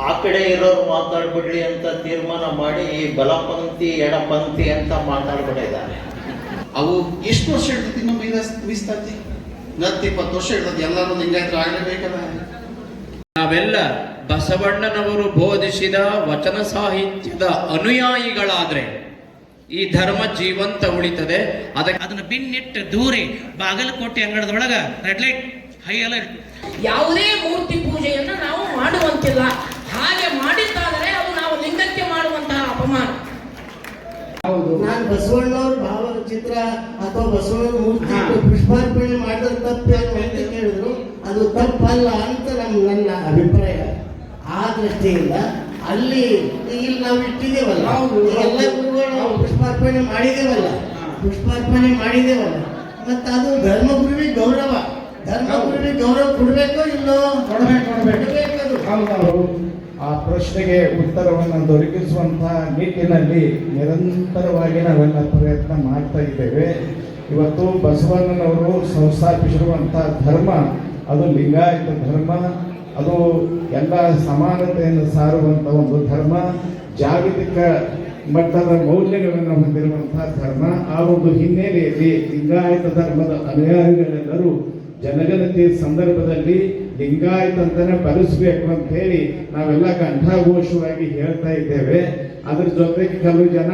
ಆ ಕಡೆ ಇರೋರು ಮಾತಾಡ್ಬಿಡ್ಲಿ ಅಂತ ತೀರ್ಮಾನ ಮಾಡಿ ಈ ಬಲಪಂಕ್ತಿ ಎಡಪಂಕ್ತಿ ಅಂತ ಮಾತಾಡ್ಬಿಟ್ಟಿದ್ದಾರೆ. ಅವು ಎಷ್ಟು ವರ್ಷ ಇರ್ತೈತಿ ನಮ್ಮ ಮೀಸ್ತತಿ ಇಪ್ಪತ್ತು ವರ್ಷ ಇರ್ತೈತಿ ಎಲ್ಲರೂ ಲಿಂಗಾಯತರು ಆಗಲೇಬೇಕಲ್ಲ. ನಾವೆಲ್ಲ ಬಸವಣ್ಣನವರು ಬೋಧಿಸಿದ ವಚನ ಸಾಹಿತ್ಯದ ಅನುಯಾಯಿಗಳಾದ್ರೆ ಈ ಧರ್ಮ ಜೀವಂತ ಉಳಿತದೆ. ಅದಕ್ಕೆ ಅದನ್ನ ಬಿನ್ನಿಟ್ಟು ದೂರಿ ಬಾಗಲಕೋಟೆ ಅಂಗಡದೊಳಗ ರೆಡ್ ಲೈಟ್ ಹೈ ಅಲರ್ಟ್. ಯಾವುದೇ ಮೂರ್ತಿ ಪೂಜೆಯನ್ನು ನಾವು ಮಾಡುವಂತಿಲ್ಲ. ಹಾಗೆ ಮಾಡಿದ್ದಾದರೆ ಅದು ನಾವು ಲಿಂಗಕ್ಕೆ ಮಾಡುವಂತಹ ಅಪಮಾನ. ನಾನು ಬಸವಣ್ಣವ್ರ ಭಾವಚಿತ್ರ ಅಥವಾ ಬಸವಣ್ಣನ ಮೂರ್ತಿ ಪುಷ್ಪಾರ್ಪಣೆ ಮಾಡಿದ್ರೆ ತಪ್ಪು ಅಂತ ಕೇಳಿದ್ರು? ಅದು ತಪ್ಪಲ್ಲ ಅಂತ ನಮ್ ನನ್ನ ಅಭಿಪ್ರಾಯ. ಆ ದೃಷ್ಟಿಯಿಂದ ಅಲ್ಲಿ ಇಲ್ಲಿ ನಾವು ಇಟ್ಟಿದ್ದೇವಲ್ಲ. ಎಲ್ಲ ಗುರುಗಳು ನಾವು ಪುಷ್ಪಾರ್ಪಣೆ ಮಾಡಿದೇವಲ್ಲ ಪುಷ್ಪಾರ್ಪಣೆ ಮಾಡಿದೇವಲ್ಲ ಮತ್ತೆ ಅದು ಧರ್ಮಗುರುವಿಗೆ ಗೌರವ. ಧರ್ಮಗುರುವಿಗೆ ಗೌರವ ಕೊಡ್ಬೇಕೋ ಇಲ್ಲೋ? ಕೊಡ್ಬೇಕು ಕೊಡ್ಬೇಕು. ಅದು ಹೌದೌದು ಆ ಪ್ರಶ್ನೆಗೆ ಉತ್ತರವನ್ನು ದೊರಕಿಸುವಂತಹ ನಿಟ್ಟಿನಲ್ಲಿ ನಿರಂತರವಾಗಿ ನಾವೆಲ್ಲ ಪ್ರಯತ್ನ ಮಾಡ್ತಾ ಇದ್ದೇವೆ. ಇವತ್ತು ಬಸವಣ್ಣನವರು ಸಂಸ್ಥಾಪಿಸಿರುವಂತಹ ಧರ್ಮ, ಅದು ಲಿಂಗಾಯತ ಧರ್ಮ, ಅದು ಎಲ್ಲ ಸಮಾನತೆಯನ್ನು ಸಾರುವಂಥ ಒಂದು ಧರ್ಮ, ಜಾಗತಿಕ ಮಟ್ಟದ ಮೌಲ್ಯಗಳನ್ನು ಹೊಂದಿರುವಂತಹ ಧರ್ಮ. ಆ ಒಂದು ಹಿನ್ನೆಲೆಯಲ್ಲಿ ಲಿಂಗಾಯತ ಧರ್ಮದ ಅನುಯಾಯಿಗಳೆಲ್ಲರೂ ಜನಗಣತಿ ಸಂದರ್ಭದಲ್ಲಿ ಲಿಂಗಾಯತ ಅಂತಾನೆ ಬರೆಸಬೇಕು ಅಂತ ಹೇಳಿ ನಾವೆಲ್ಲ ಕಂಠಾಘೋಷವಾಗಿ ಹೇಳ್ತಾ ಇದ್ದೇವೆ. ಅದ್ರ ಜೊತೆಗೆ ಕೆಲವು ಜನ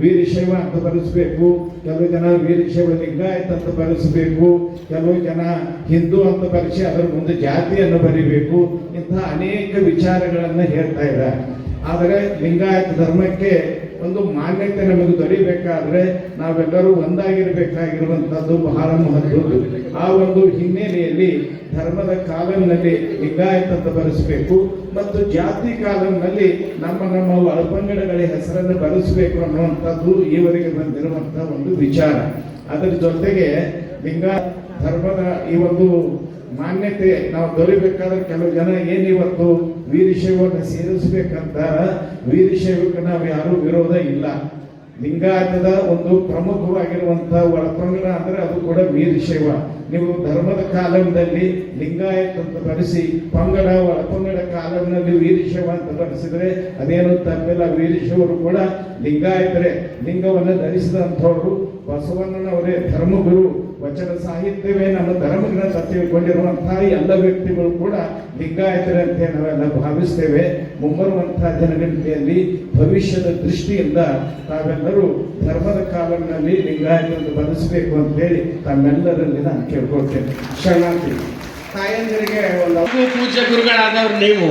ವೀರಶೈವ ಅಂತ ಬರೆಸಬೇಕು ಕೆಲವು ಜನ ವೀರಶೈವ ಲಿಂಗಾಯತ ಅಂತ ಬರೆಸಬೇಕು ಕೆಲವು ಜನ ಹಿಂದೂ ಅಂತ ಬರೆಸಿ ಅದರ ಮುಂದೆ ಜಾತಿಯನ್ನು ಬರಿಬೇಕು, ಇಂತಹ ಅನೇಕ ವಿಚಾರಗಳನ್ನು ಹೇಳ್ತಾ ಇದ್ದಾರೆ. ಆದರೆ ಲಿಂಗಾಯತ ಧರ್ಮಕ್ಕೆ ಒಂದು ಮಾನ್ಯತೆ ನಮಗೆ ದೊರೀಬೇಕಾದ್ರೆ ನಾವೆಲ್ಲರೂ ಒಂದಾಗಿರಬೇಕಾಗಿರುವಂತದ್ದು ಬಹಳ ಮಹತ್ವದ್ದು ಆ ಒಂದು ಹಿನ್ನೆಲೆಯಲ್ಲಿ ಧರ್ಮದ ಕಾಲಂನಲ್ಲಿ ಲಿಂಗಾಯತ ಅಂತ ಬರೆಸಬೇಕು ಮತ್ತು ಜಾತಿ ಕಾಲಂನಲ್ಲಿ ನಮ್ಮ ನಮ್ಮ ಒಳಪಂಗಡಗಳ ಹೆಸರನ್ನು ಬರೆಸಬೇಕು ಅನ್ನುವಂಥದ್ದು ಈವರೆಗೆ ಬಂದಿರುವಂತಹ ಒಂದು ವಿಚಾರ. ಅದರ ಜೊತೆಗೆ ಲಿಂಗ ಧರ್ಮದ ಈ ಒಂದು ಮಾನ್ಯತೆ ನಾವು ದೊರಿಬೇಕಾದ್ರೆ ಕೆಲವು ಜನ ಏನಿವತ್ತು ವೀರಶೈವವನ್ನು ಸೇರಿಸಬೇಕಂತ ವೀರಶೈವಕ್ಕೆ ನಾವು ಯಾರೂ ವಿರೋಧ ಇಲ್ಲ. ಲಿಂಗಾಯತದ ಒಂದು ಪ್ರಮುಖವಾಗಿರುವಂತಹ ಒಳಪಂಗಡ ಅಂದ್ರೆ ಅದು ಕೂಡ ವೀರಶೈವ. ನೀವು ಧರ್ಮದ ಕಾಲಂನಲ್ಲಿ ಲಿಂಗಾಯತ ಅಂತ ಬರೆಸಿ, ಪಂಗಡ ಒಳಪಂಗಡ ಕಾಲಂನಲ್ಲಿ ವೀರಶೈವ ಅಂತ ಬರೆಸಿದ್ರೆ ಅದೇನು ತಪ್ಪಿಲ್ಲ. ವೀರಶೈವರು ಕೂಡ ಲಿಂಗಾಯತರೆ. ಲಿಂಗವನ್ನು ಧರಿಸಿದಂಥವ್ರು ಬಸವಣ್ಣನವರೇ, ಧರ್ಮಗುರು. ವಚನ ಸಾಹಿತ್ಯವೇ ನಮ್ಮ ಧರ್ಮಗ್ರಂಥ ತಿಳ್ಕೊಂಡಿರುವಂತಹ ಎಲ್ಲ ವ್ಯಕ್ತಿಗಳು ಕೂಡ ಲಿಂಗಾಯತರಂತೆ ನಾವೆಲ್ಲ ಭಾವಿಸ್ತೇವೆ. ಮುಂಬರುವಂತಹ ಜನಗಣತಿಯಲ್ಲಿ ಭವಿಷ್ಯದ ದೃಷ್ಟಿಯಿಂದ ತಾವೆಲ್ಲರೂ ಧರ್ಮದ ಕಾಲಂನಲ್ಲಿ ಲಿಂಗಾಯತರನ್ನು ಬದಲಿಸಬೇಕು ಅಂತ ಹೇಳಿ ತಮ್ಮೆಲ್ಲರಲ್ಲಿ ನಾನು ಕೇಳ್ಕೊಳ್ತೇನೆ. ಶರಣಾರ್ಥಿ ತಾಯಂದಿರಿಗೆ ಒಂದು ಪೂಜ್ಯ ಗುರುಗಳಾದವ್ರು ನೀವು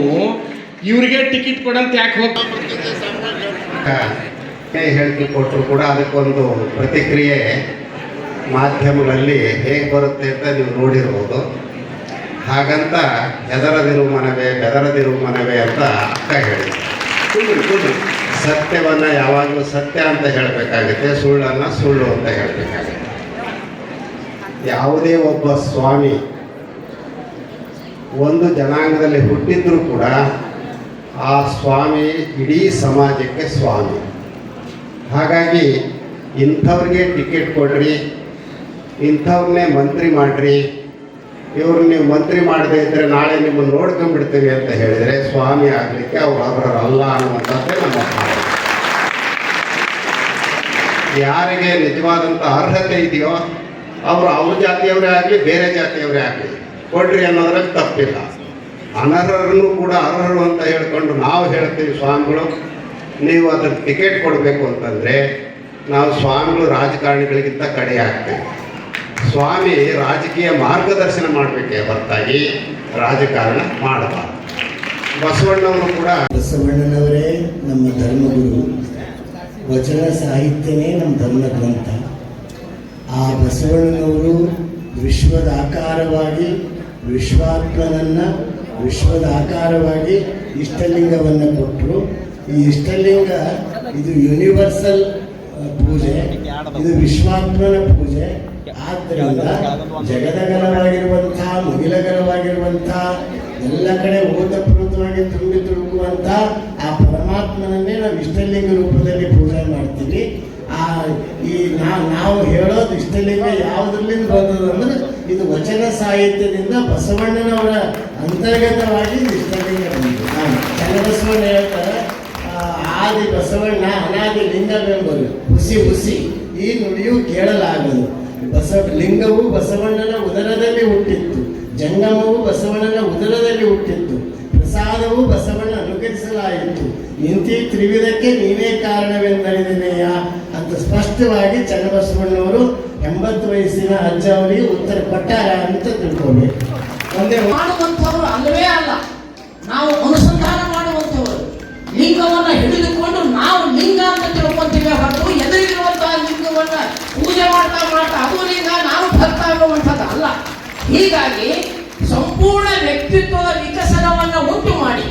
ಇವರಿಗೆ ಟಿಕೆಟ್ ಕೊಡಂತ ಯಾಕೆ ಹೋಗ ಹೇಳಿಕೆ ಕೊಟ್ಟರು ಕೂಡ ಅದಕ್ಕೊಂದು ಪ್ರತಿಕ್ರಿಯೆ. ಮಾಧ್ಯಮಗಳಲ್ಲಿ ಹೇಗೆ ಬರುತ್ತೆ ಅಂತ ನೀವು ನೋಡಿರ್ಬೋದು. ಹಾಗಂತ ಹೆದರದಿರು ಮನವೇ, ಬೆದರದಿರು ಮನವೇ ಅಂತ ಅಕ್ಕ ಹೇಳಿದ್ರು ಸತ್ಯವನ್ನು ಯಾವಾಗಲೂ ಸತ್ಯ ಅಂತ ಹೇಳಬೇಕಾಗುತ್ತೆ, ಸುಳ್ಳನ್ನು ಸುಳ್ಳು ಅಂತ ಹೇಳಬೇಕಾಗುತ್ತೆ. ಯಾವುದೇ ಒಬ್ಬ ಸ್ವಾಮಿ ಒಂದು ಜನಾಂಗದಲ್ಲಿ ಹುಟ್ಟಿದ್ರೂ ಕೂಡ ಆ ಸ್ವಾಮಿ ಇಡೀ ಸಮಾಜಕ್ಕೆ ಸ್ವಾಮಿ. ಹಾಗಾಗಿ ಇಂಥವ್ರಿಗೆ ಟಿಕೆಟ್ ಕೊಡ್ರಿ ಇಂಥವ್ರನ್ನೇ ಮಂತ್ರಿ ಮಾಡ್ರಿ. ಇವ್ರು ನೀವು ಮಂತ್ರಿ ಮಾಡದೇ ಇದ್ದರೆ ನಾಳೆ ನಿಮ್ಮನ್ನು ನೋಡ್ಕೊಂಡ್ಬಿಡ್ತೀವಿ ಅಂತ ಹೇಳಿದರೆ ಸ್ವಾಮಿ ಆಗಲಿಕ್ಕೆ ಅವ್ರು ಅರ್ಹರಲ್ಲ ಅನ್ನುವಂಥದ್ದೇ ನಮ್ಮ ಯಾರಿಗೆ ನಿಜವಾದಂಥ ಅರ್ಹತೆ ಇದೆಯೋ ಅವರು ಅವ್ರ ಜಾತಿಯವರೇ ಆಗಲಿ, ಬೇರೆ ಜಾತಿಯವರೇ ಆಗಲಿ, ಕೊಡ್ರಿ ಅನ್ನೋದ್ರಲ್ಲಿ ತಪ್ಪಿಲ್ಲ. ಅನರ್ಹರನ್ನು ಕೂಡ ಅರ್ಹರು ಅಂತ ಹೇಳ್ಕೊಂಡು ನಾವು ಹೇಳ್ತೀವಿ ಸ್ವಾಮಿಗಳು, ನೀವು ಅದಕ್ಕೆ ಟಿಕೆಟ್ ಕೊಡಬೇಕು ಅಂತಂದರೆ ನಾವು ಸ್ವಾಮಿಗಳು ರಾಜಕಾರಣಿಗಳಿಗಿಂತ ಕಡೆ ಆಗ್ತೇವೆ ಸ್ವಾಮಿ ರಾಜಕೀಯ ಮಾರ್ಗದರ್ಶನ ಮಾಡಬೇಕೇ ಹೊರತಾಗಿ ರಾಜಕಾರಣ ಮಾಡಬಾರ್ದು. ಬಸವಣ್ಣವರು ಕೂಡ ಬಸವಣ್ಣನವರೇ, ನಮ್ಮ ಧರ್ಮಗುರು. ವಚನ ಸಾಹಿತ್ಯನೇ ನಮ್ಮ ಧರ್ಮ ಗ್ರಂಥ. ಆ ಬಸವಣ್ಣನವರು ವಿಶ್ವದ ಆಕಾರವಾಗಿ, ವಿಶ್ವಾತ್ಮನನ್ನ ವಿಶ್ವದ ಆಕಾರವಾಗಿ ಇಷ್ಟಲಿಂಗವನ್ನು ಕೊಟ್ಟರು ಈ ಇಷ್ಟಲಿಂಗ, ಇದು ಯೂನಿವರ್ಸಲ್ ಪೂಜೆ. ಇದು ವಿಶ್ವಾತ್ಮನ ಪೂಜೆ. ಆದ್ದರಿಂದ ಜಗದಗಲವಾಗಿರುವಂತಹ ಮುಗಿಲಗಲವಾಗಿರುವಂತಹ ಎಲ್ಲ ಕಡೆ ಓತಪ್ರೋತವಾಗಿ ತುಂಬಿ ತುಳುಕುವಂಥ ಆ ಪರಮಾತ್ಮನನ್ನೇ ನಾವು ಇಷ್ಟಲಿಂಗ ರೂಪದಲ್ಲಿ ಪೂಜೆ ಮಾಡ್ತೀವಿ. ಆ, ಈ ನಾವು ಹೇಳೋದು ಇಷ್ಟಲಿಂಗ ಯಾವುದ್ರಲ್ಲಿಂದ ಬಂದದಂದ್ರೆ ಇದು ವಚನ ಸಾಹಿತ್ಯದಿಂದ ಬಸವಣ್ಣನವರ ಅಂತರ್ಗತವಾಗಿ ಇಷ್ಟಲಿಂಗ ಬಂದಿದೆ. ಚನ್ನಬಸವಣ್ಣ ಹೇಳ್ತಾರೆ ಆದಿ ಬಸವಣ್ಣ, ಅನಾದಿ ಲಿಂಗವೆಂಬರು ಹುಸಿ ಹುಸಿ, ಈ ನುಡಿಯು ಕೇಳಲಾಗದು. ಬಸವ ಲಿಂಗವು ಬಸವಣ್ಣನ ಉದರದಲ್ಲಿ ಹುಟ್ಟಿತ್ತು, ಜಂಗಮವು ಬಸವಣ್ಣನ ಉದರದಲ್ಲಿ ಹುಟ್ಟಿತ್ತು, ಪ್ರಸಾದವು ಬಸವಣ್ಣ ಅನುಕರಿಸಲಾಯಿತು ಇಂತಿ ತ್ರಿವಿಧಕ್ಕೆ ನೀನೇ ಕಾರಣವೆಂದರಿದೆಯ ಅಂತ ಸ್ಪಷ್ಟವಾಗಿ ಚನ್ನಬಸವಣ್ಣವರು ಎಂಬತ್ತು ವಯಸ್ಸಿನ ಅಜ್ಜ ಅವರಿಗೆ ಉತ್ತರ ಕೊಟ್ಟಾರ ಅಂತ ತಿಳ್ಕೊಬೇಕು ಒಂದೇ ಮಾಡುವಂಥವರು ಅಲ್ಲವೇ ಅಲ್ಲ. ನಾವು ಅನುಸಂಧಾನ ಮಾಡುವಂಥವರು. ಲಿಂಗವನ್ನು ಹಿಡಿದುಕೊಂಡು ನಾವು ಲಿಂಗ ಅಂತ ತಿಳ್ಕೊಂತೀವಿ ಹೊರತು ಎದುರಿರುವಂತಹ ಲಿಂಗವನ್ನ ಪೂಜೆ ಮಾಡ್ತಾ ಮಾಡ್ತಾ ಅದರಿಂದ ನಾನು ಭಕ್ತ ಆಗುವಂಥದ್ದು ಅಲ್ಲ. ಹೀಗಾಗಿ ಸಂಪೂರ್ಣ ವ್ಯಕ್ತಿತ್ವದ ವಿಕಸನವನ್ನು ಉಂಟು ಮಾಡಿ,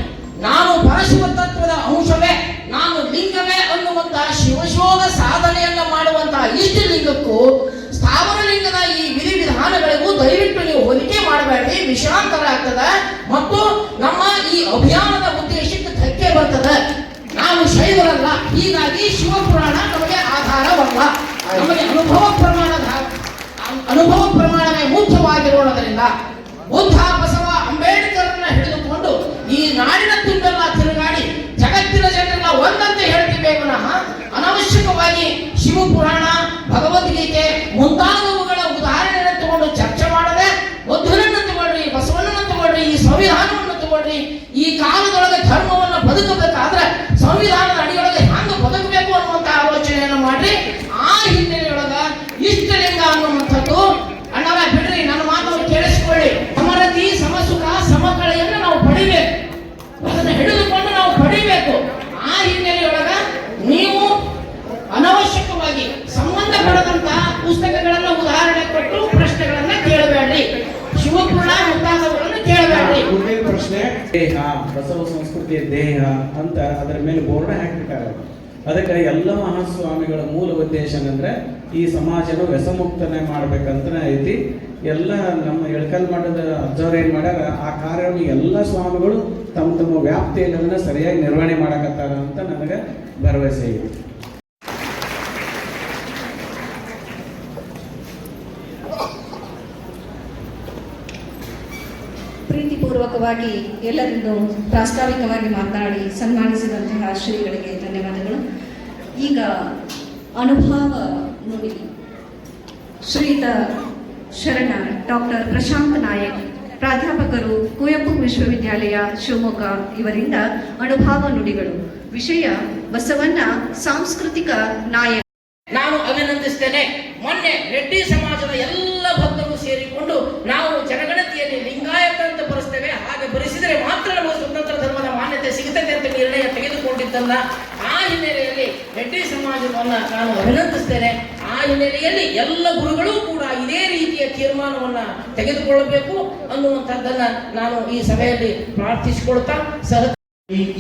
ನಾನು ಪರಶಿವ ತತ್ವದ ಅಂಶವೇ, ನಾನು ಲಿಂಗವೇ ಅನ್ನುವಂತಹ ಶಿವಶೋಗ ಸಾಧನೆಯನ್ನು ಮಾಡುವಂತಹ ಇಷ್ಟ ಲಿಂಗಕ್ಕೂ, ಸ್ಥಾವರ ಲಿಂಗದ ಈ ವಿಧಿ ವಿಧಾನಗಳಿಗೂ ದಯವಿಟ್ಟು ನೀವು ಹೋಲಿಕೆ ಮಾಡಬೇಡಿ, ವಿಷಾಂತರ ಆಗ್ತದೆ ಮತ್ತು ನಮ್ಮ ಈ ಅಭಿಯಾನದ ಉದ್ದೇಶಕ್ಕೆ ಧಕ್ಕೆ ಬರ್ತದೆ. ನಾವು ಶೈವರಲ್ಲ, ಹೀಗಾಗಿ ಶಿವಪುರಾಣ ನಮಗೆ ಆಧಾರವಲ್ಲ. ನಮಗೆ ಅನುಭವ ಪ್ರಮಾಣದ ಅನುಭವ ಪ್ರಮಾಣವೇ ಮುಖ್ಯವಾಗಿರೋದರಿಂದ ಬುದ್ಧ, ಬಸವ ಅಂಬೇಡ್ಕರ್ನ ಹಿಡಿದುಕೊಂಡು ಈ ನಾಡಿನ ತುಂಬೆಲ್ಲ ತಿರುಗಾಡಿ ಜಗತ್ತಿನ ಜನರನ್ನ ಒಂದಂತೆ ಹೇಳ್ತೀವಿ ಪುನಃ ಅನಾವಶ್ಯಕವಾಗಿ ಶಿವಪುರಾಣ ಭಗವದ್ಗೀತೆ ಮುಂತಾದವುಗಳ ಉದಾಹರಣೆಯನ್ನು ತಗೊಂಡು ಚರ್ಚೆ ಮಾಡದೆ ಬುದ್ಧನನ್ನು ತಗೊಳ್ರಿ ಬಸವಣ್ಣನ ತಗೊಳ್ರಿ, ಈ ಸಂವಿಧಾನವನ್ನು ತಗೊಳ್ರಿ, ಈ ಕಾಲದೊಳಗೆ ಧರ್ಮವನ್ನು ಬದುಕಬೇಕಾದ್ರೆ ಸಂವಿಧಾನದ ಅಡಿಯೊಳಗೆ ಹ್ಯಾಂಗ ಬದುಕಬೇಕು ಅನ್ನುವಂತ ಆಲೋಚನೆಯನ್ನು ಮಾಡ್ರಿ ಆ ಹಿನ್ನೆಲೆಯೊಳಗ ಇಷ್ಟಲಿಂಗ ಅನ್ನುವಂಥದ್ದು ಅಣ್ಣರ ಬಿಡ್ರಿ ನನ್ನ ಮಾತನ್ನು ಕೇಳಿಸ್ಕೊಳ್ಳಿ ಸಮರತಿ ಸಮಸುಖ ಸಮಕಳೆಯನ್ನು ನಾವು ಪಡಿಬೇಕು ಅದನ್ನು ಹಿಡಿದುಕೊಂಡು ನಾವು ಪಡಿಬೇಕು ಆ ಹಿನ್ನೆಲೆಯೊಳಗ ನೀವು ಅನವಶ್ಯಕವಾಗಿ ಸಂಬಂಧಪಡದಂತಹ ಪುಸ್ತಕಗಳನ್ನ ಉದಾಹರಣೆ ಕೊಟ್ಟು ಪ್ರಶ್ನೆಗಳನ್ನ ಕೇಳಬೇಡ್ರಿ ಶಿವಪುರಾಣ ಮುಂತಾದವುಗಳನ್ನು ಕೇಳಬೇಡ್ರಿ ಮುಂದಿನ ಪ್ರಶ್ನೆ ದೇಹ ಬಸವ ಸಂಸ್ಕೃತಿಯ ದೇಹ ಅಂತ ಅದರ ಮೇಲೆ ಬೋರ್ಡ್ ಹಾಕಿಬಿಟ್ಟಾರೆ ಅದಕ್ಕೆ ಎಲ್ಲ ಮಹಾಸ್ವಾಮಿಗಳ ಮೂಲ ಉದ್ದೇಶ ಏನಂದ್ರೆ ಈ ಸಮಾಜನ ವ್ಯಸಮುಕ್ತನೆ ಮಾಡ್ಬೇಕಂತ ಐತಿ. ಎಲ್ಲ ನಮ್ಮ ಎಳ್ಕಲ್ ಮಠದ ಅಜ್ಜವ್ರು ಏನು ಮಾಡ್ಯಾರ, ಆ ಕಾರ್ಯವನ್ನು ಎಲ್ಲ ಸ್ವಾಮಿಗಳು ತಮ್ಮ ತಮ್ಮ ವ್ಯಾಪ್ತಿಯಲ್ಲಿ ಅದನ್ನು ಸರಿಯಾಗಿ ನಿರ್ವಹಣೆ ಮಾಡಕತ್ತಾರ ಅಂತ ನನಗೆ ಭರವಸೆ ಇದೆ. ಪ್ರೀತಿಪೂರ್ವಕವಾಗಿ ಎಲ್ಲರನ್ನು ಪ್ರಾಸ್ತಾವಿಕವಾಗಿ ಮಾತನಾಡಿ ಸನ್ಮಾನಿಸಿದಂತಹ ಶ್ರೀಗಳಿಗೆ ಧನ್ಯವಾದಗಳು. ಈಗ ಅನುಭವ ನುಡಿ. ಶ್ರೀತ ಶರಣ ಡಾಕ್ಟರ್ ಪ್ರಶಾಂತ್ ನಾಯಕ್, ಪ್ರಾಧ್ಯಾಪಕರು ಕುವೆಂಪು ವಿಶ್ವವಿದ್ಯಾಲಯ ಶಿವಮೊಗ್ಗ ಇವರಿಂದ ಅನುಭವ ನುಡಿಗಳು. ವಿಷಯ ಬಸವಣ್ಣ, ಸಾಂಸ್ಕೃತಿಕ ನಾಯಕ. ನಾನು ಅಭಿನಂದಿಸ್ತೇನೆ. ಮೊನ್ನೆ ರೆಡ್ಡಿ ಸಮಾಜದ ಎಲ್ಲ ಭಕ್ತರು ಸೇರಿಕೊಂಡು ನಾವು ಜನಗಣತಿಯಲ್ಲಿ ಲಿಂಗಾಯತ ಅಂತ ಬರೆಸ್ತೇವೆ ಬರೆಸಿದರೆ ಮಾತ್ರ ನಮಗೆ ಸ್ವತಂತ್ರ ಧರ್ಮದ ಮಾನ್ಯತೆ ಸಿಗುತ್ತದೆ ಅಂತ ನಿರ್ಣಯ ತೆಗೆದುಕೊಂಡಿದ್ದಲ್ಲ ಆ ಹಿನ್ನೆಲೆಯಲ್ಲಿ ರೆಡ್ಡಿ ಸಮಾಜವನ್ನ ನಾನು ಅಭಿನಂದಿಸ್ತೇನೆ. ಆ ಹಿನ್ನೆಲೆಯಲ್ಲಿ ಎಲ್ಲ ಗುರುಗಳು ಕೂಡ ಇದೇ ರೀತಿಯ ತೀರ್ಮಾನವನ್ನ ತೆಗೆದುಕೊಳ್ಳಬೇಕು ಅನ್ನುವಂಥದ್ದನ್ನ ನಾನು ಈ ಸಭೆಯಲ್ಲಿ ಪ್ರಾರ್ಥಿಸಿಕೊಳ್ತಾ ಸಹ